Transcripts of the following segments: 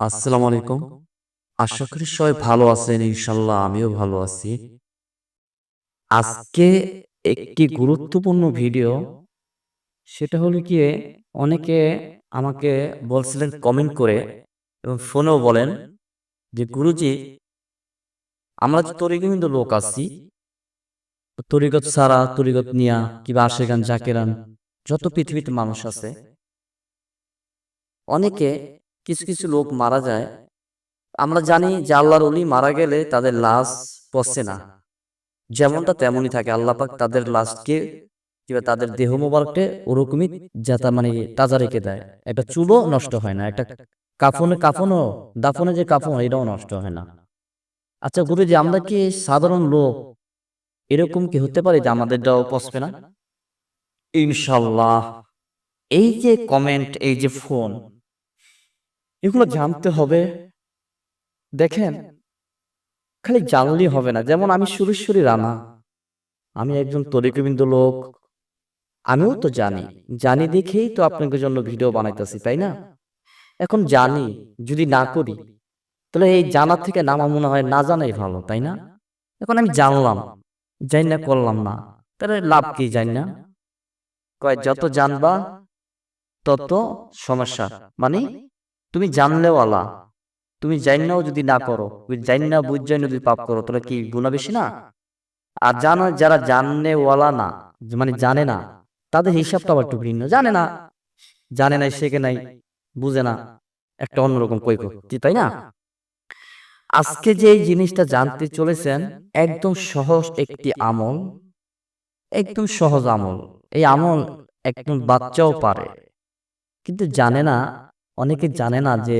আসসালামু আলাইকুম। আশা করি সবাই ভালো আছেন ইনশাল্লাহ আমিও ভালো আছি। আজকে একটি গুরুত্বপূর্ণ ভিডিও, সেটা হলো কি অনেকে আমাকে বলছিলেন কমেন্ট করে এবং ফোনেও বলেন যে, গুরুজি আমরা যে তরিগত লোক আছি তরিগত সারা তরিগত নিয়া, কিবা আশেগান জাকেরান যত পৃথিবীতে মানুষ আছে, অনেকে কিছু কিছু লোক মারা যায়। আমরা জানি যে আল্লাহর অলি মারা গেলে তাদের লাশ পচে না। যেমনটা তেমনই থাকে, আল্লাহ পাক তাদের লাশকে, কিংবা তাদের দেহ মোবারককে ওরকমই যাতা মানে তাজা রেখে দেয়। একটা চুলও নষ্ট হয় না, একটা কাফনে, কাফনও, দাফনে যে কাফন, এটাও নষ্ট হয় না। আচ্ছা গুরুজি আমরা কি সাধারণ লোক? এরকম কি হতে পারে যে আমাদেরটাও পচবে না? ইনশাল্লাহ এই যে কমেন্ট এই যে ফোন এগুলো জানতে হবে। দেখেন, খালি জানলেই হবে না। যেমন আমি সুরেশ্বরী রানা। আমি একজন তরিকবিন্দু লোক। আমিও তো জানি। জানি দেখেই তো আপনাদের জন্য ভিডিও বানাইতেছি, তাই না? এখন জানি, যদি না করি তাহলে এই জানার থেকে নামা মনে হয় না জানাই ভালো, তাই না? এখন আমি জানলাম জানি না করলাম না, তাহলে লাভ কি জানি না কয়, যত জানবা, তত সমস্যা। মানে তুমি জানলেও আলা তুমি জান্নাও যদি না করো, তুমি জান্না বুঝাই যদি পাপ করো, তাহলে কি গুণা বেশি না? আর জানো, যারা জাননে ওয়ালা না মানে জানে না, তাদের হিসাবটা আবার একটু ভিন্ন। জানে না, জানে নাই, শেখে নাই, বুঝে না, একটা অন্যরকম কৈক তাই না? আজকে যে জিনিসটা জানতে চলেছেন, একদম সহজ একটি আমল, একদম সহজ আমল। এই আমল একদম বাচ্চাও পারে, কিন্তু জানে না, অনেকে জানে না যে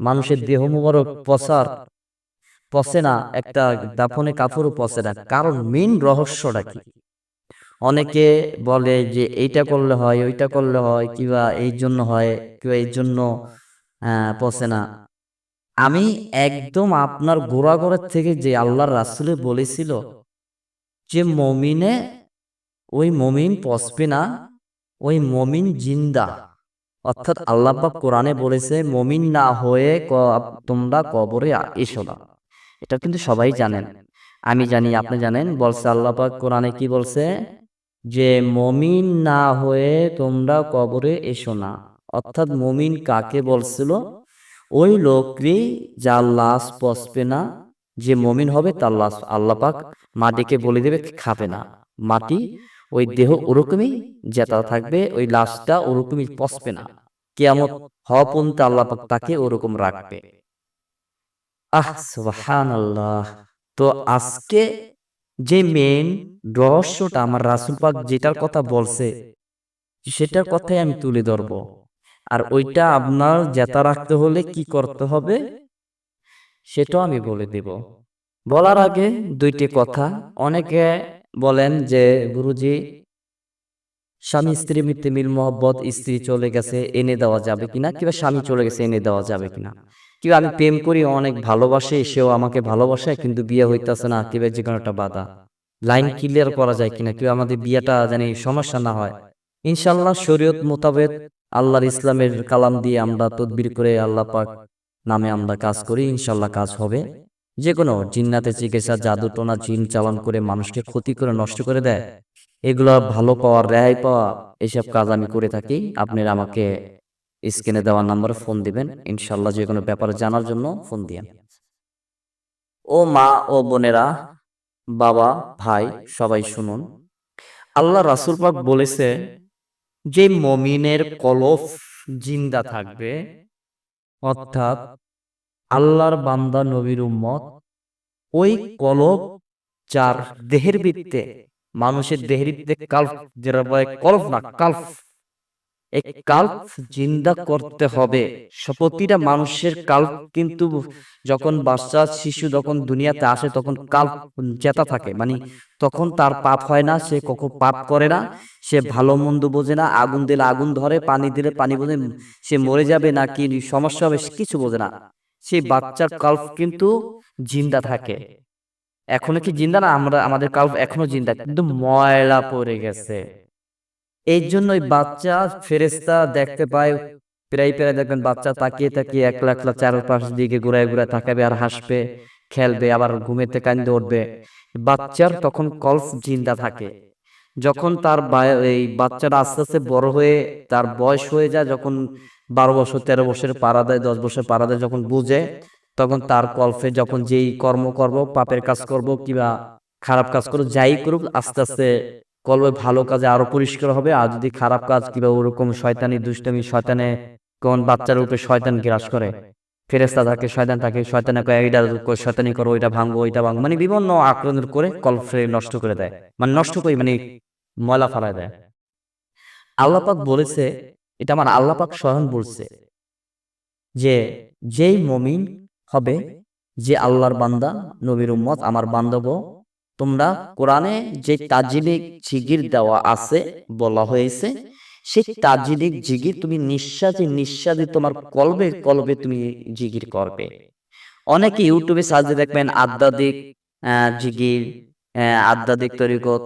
মানুষের দেহ মুবারক পচার, পচে না, একটা দাফনে কাপড়ও পচে না। কারণ মেন রহস্যটা কি? অনেকে বলে যে এইটা করলে হয়, ওইটা করলে হয়, কিবা এই জন্য হয়, কিংবা এই জন্য পচে না। আমি একদম আপনার গোড়াগড়ের থেকে যে আল্লাহর রাসুলে বলেছিল যে মমিনে ওই মমিন পচবে না, ওই মমিন জিন্দা। অর্থাৎ আল্লাহ কোরআনে বলেছে, মমিন না হয়ে তোমরা কবরে এসো না। এটা কিন্তু সবাই জানেন। আমি জানি, আপনি জানেন, বলছে আল্লাহ পাক কোরআনে কি বলছে? যে মমিন না হয়ে তোমরা কবরে এসো না। অর্থাৎ মমিন কাকে বলছিল? ওই লোকরি যার লাশ পচবে না, যে মমিন হবে তার লাশ আল্লাহ পাক মাটিকে বলে দেবে খাবে না। মাটি ওই দেহ ওরকমই জেতা থাকবে, ওই লাশটা ওরকমই পচবে না। কেয়ামত হওয়া পর্যন্ত আল্লাহ পাক তাকে ওরকম রাখবে। আহ সুবহান আল্লাহ তো আজকে যে মেন রহস্যটা আমার রাসুল পাক যেটার কথা বলছে, সেটার কথাই আমি তুলে ধরবো। আর ওইটা আপনার জেতা রাখতে হলে কি করতে হবে? সেটাও আমি বলে দেব। বলার আগে দুইটি কথা। অনেকে বলেন যে গুরুজি স্বামী স্ত্রী মিত্রে মিল মোহব্বত স্ত্রী চলে গেছে এনে দেওয়া যাবে কিনা? কিংবা স্বামী চলে গেছে এনে দেওয়া যাবে কিনা? কিংবা আমি প্রেম করি অনেক ভালোবাসে সেও আমাকে ভালোবাসে কিন্তু বিয়ে হইতাছে না কিংবা যে কোনো একটা বাধা। লাইন ক্লিয়ার করা যায় কিনা কিংবা আমাদের বিয়েটা জানি সমস্যা না হয়। ইনশাল্লাহ শরীয়ত মোতাবেক আল্লাহর ইসলামের কালাম দিয়ে আমরা তদবির করে আল্লাহ পাক নামে আমরা কাজ করি ইনশাল্লাহ কাজ হবে। যে কোনো জিন্নাতে চিকিৎসা জাদু টোনা জিন চালান করে মানুষকে ক্ষতি করে নষ্ট করে দেয়, এগুলো ভালো পাওয়া, রেহাই পাওয়া, এসব কাজ আমি করে থাকি। আপনারা আমাকে স্ক্রিনে দেওয়ার নাম্বারে ফোন দিবেন ইনশাল্লাহ যে কোনো ব্যাপারে জানার জন্য ফোন দিয়েন। ও মা ও বোনেরা, বাবা, ভাই, সবাই শুনুন। আল্লাহ রাসুল পাক বলেছে যে মমিনের কলফ জিন্দা থাকবে, অর্থাৎ আল্লাহর বান্দা নবীর উম্মত, ওই কলফ যার দেহের বৃত্তে মানুষের দেহের বৃত্তে কাল্প যেটা বলে কলফ না কাল্প এই কাল্প জিন্দা করতে হবে। প্রতিটা মানুষের কাল্প কিন্তু যখন বাচ্চা, শিশু যখন দুনিয়াতে আসে, তখন কাল্প জেতা থাকে। মানে তখন তার পাপ হয় না, সে কখন পাপ করে না, সে ভালো মন্দ বোঝে না, আগুন দিলে আগুন ধরে, পানি দিলে পানি বোঝে, সে মরে যাবে না কি সমস্যা হবে কিছু বোঝে না। সেই বাচ্চার কাল্প কিন্তু জিন্দা থাকে। এখনও কি জিন্দা না? আমরা, আমাদের কাল্প এখনও জিন্দা, কিন্তু ময়লা পড়ে গেছে। এই জন্য ওই বাচ্চা ফেরেস্তা দেখতে পায়, প্রায় প্রায় দেখবেন বাচ্চা তাকিয়ে তাকিয়ে একলা একলা চারপাশ দিকে ঘুরায় ঘুরায় তাকাবে আর হাসবে, খেলবে, আবার ঘুমেতে কান্দে উঠবে। বাচ্চার তখন কল্প জিন্দা থাকে। যখন তার এই বাচ্চাটা আস্তে আস্তে বড় হয়ে তার বয়স হয়ে যায়, যখন বারো বছর, তেরো বছরের পাড়া দেয়, দশ বছর পাড়া দেয়, যখন বুঝে, তখন তার কল্পে যখন যেই কর্ম করব, পাপের কাজ করব কিবা খারাপ কাজ করব যাই করুক, আস্তে আস্তে কলবে ভালো কাজে আরও পরিষ্কার হবে, আর যদি খারাপ কাজ কিংবা ওরকম শয়তানি, দুষ্টামি, শয়তানে কোন বাচ্চার উপরে শয়তান গ্রাস করে। ফেরেস্তা থাকে শয়তান থাকে শয়তানে কয় এইটা শয়তানি করো ওইটা ভাঙবো ওইটা ভাঙবো। মানে বিভিন্ন আক্রমণ করে কলফে নষ্ট করে দেয়। মানে নষ্ট করে মানে ময়লা ফালায় দেয়। আল্লাপাক বলেছে, এটা আমার আল্লাপাক স্বয়ং বলছে যে, যেই মমিন হবে, যে আল্লাহর বান্দা, নবীর উম্মত, আমার বান্ধব তোমরা কোরআনে যে তাজিলিক জিগির দেওয়া আছে বলা হয়েছে, সেই তাজিলিক জিগির তুমি নিঃশ্বাসে নিঃশ্বাসে তোমার কলবে কলবে তুমি জিগির করবে। অনেকে ইউটিউবে সার্চে দেখবেন আধ্যাত্মিক জিগির আধ্যাত্মিক তরিকত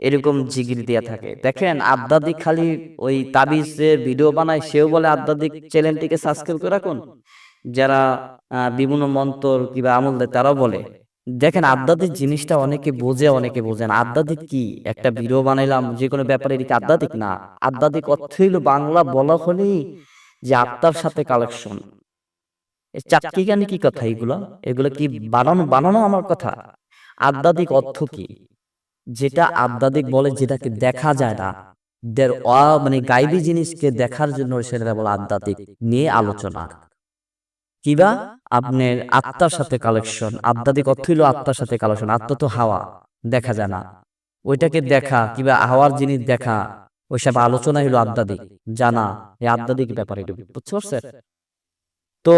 এরকম জিগির দিয়ে থাকে। দেখেন আধ্যাত্মিক খালি ওই তাবিজের ভিডিও বানায়, সেও বলে আধ্যাত্মিক চ্যানেলটিকে সাবস্ক্রাইব করে রাখুন। যারা বিভিন্ন মন্ত্র কিংবা আমল দেয় তারাও বলে। দেখেন আধ্যাত্মিক জিনিসটা অনেকে বোঝে অনেকে বোঝে না। আধ্যাত্মিক কি? একটা ভিডিও বানাইলাম যে কোনো ব্যাপারে এদিকে আধ্যাত্মিক না। আধ্যাত্মিক অর্থ হইল বাংলা বলা হলেই যে আত্মার সাথে কালেকশন চাকরি গানি কি কথা এগুলো? এগুলো? কি বানানো বানানো? আমার কথা? আধ্যাত্মিক অর্থ কি? যেটা আধ্যাত্মিক বলে যেটাকে দেখা যায় না। দের মানে গাইবী জিনিসকে দেখার জন্য সেটা বলে আধ্যাত্মিক নিয়ে আলোচনা। কিবা আপনার আত্মার সাথে কালেকশন আধ্যাত্মিক অর্থ হইল আত্মার সাথে কালেকশন আত্মা তো হাওয়া দেখা যায় না। ওইটাকে দেখা কিবা হাওয়ার জিনিস দেখা ওইসব আলোচনা হইল আধ্যাত্মিক। জানা এই আধ্যাত্মিক ব্যাপার এটা। বুঝতে পারছেন? তো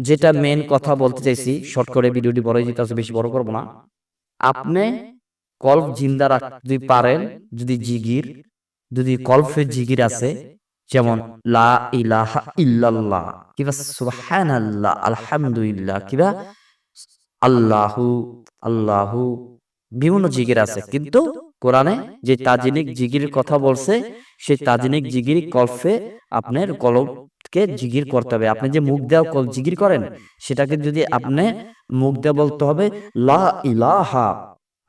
যেটা মেন কথা বলতে চাইছি শর্ট করে ভিডিওটি বড় যেতে আছে বেশি বড় করব না। আপনি কল্প জিন্দা রাখ যদি পারেন যদি জিগির যদি কল্পের জিগির আছে যেমন, লা ইলাহা ইল্লাল্লাহ কিবা সুবহানাল্লাহ আলহামদুলিল্লাহ কিবা আল্লাহু আল্লাহু বিভিন্ন জিগির আছে। কিন্তু কোরআনে যে তাজিনিক জিগির কথা বলছে, সেই তাজিনিক জিগির কল্পে আপনার কলবকে জিগির করতে হবে। আপনি যে মুখ দেওয়া কল জিগির করেন, সেটাকে যদি আপনি মুখ দেওয়া বলতে হবে, লা ইলাহা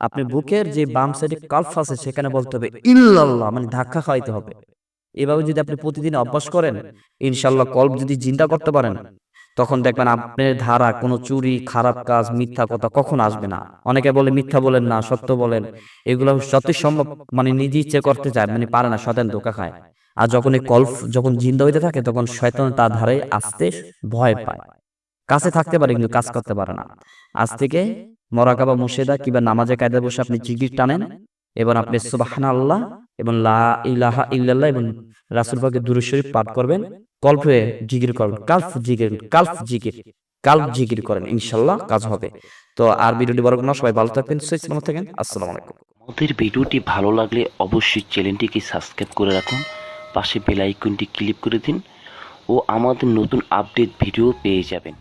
আপনি বুকের যে বাম সাইডে কালফ আছে, সেখানে বলতে হবে, ইল্লাল্লাহ মানে ধাক্কা খাইতে হবে। এভাবে যদি আপনি প্রতিদিন অভ্যাস করেন ইনশাল্লাহ কল্প যদি চিন্তা করতে পারেন, তখন দেখবেন আপনার ধারা, কোনো চুরি, খারাপ কাজ, মিথ্যা কথা কখন আসবে না। অনেকে বলে, মিথ্যা বলেন না, সত্য বলেন। এগুলো যতই সম্ভব মানে নিজে ইচ্ছে করতে চায় মানে পারে না, শয়তান ধোকা খায়। আর যখন এই কল্প যখন জিন্দা হইতে থাকে, তখন শয়তান তার ধারে আসতে ভয় পায়। কাছে থাকতে পারে, কিন্তু কাজ করতে পারে না। আজ থেকে মরাকাবা মুর্শেদা কিংবা নামাজে কায়দা বসে আপনি জিগির টানেন এবং আপনি সুবাহান আল্লাহ এবং লা ইলাহা ইল্লাল্লাহ এবং রাসুল পাকের দুরূদ শরীফ পাঠ করবেন। কল্পে জিগির করবেন। কালফ জিগির কালফ জিগির কালফ জিগির করেন। ইনশাল্লাহ কাজ হবে। তো আর ভিডিওটি বড় না, সবাই ভালো থাকবেন, সুস্থ থাকেন আসসালামু আলাইকুম। আমাদের ভিডিওটি ভালো লাগলে অবশ্যই চ্যানেলটিকে সাবস্ক্রাইব করে রাখুন। পাশে বেল আইকনটি ক্লিক করে দিন ও আমাদের নতুন আপডেট ভিডিও পেয়ে যাবেন।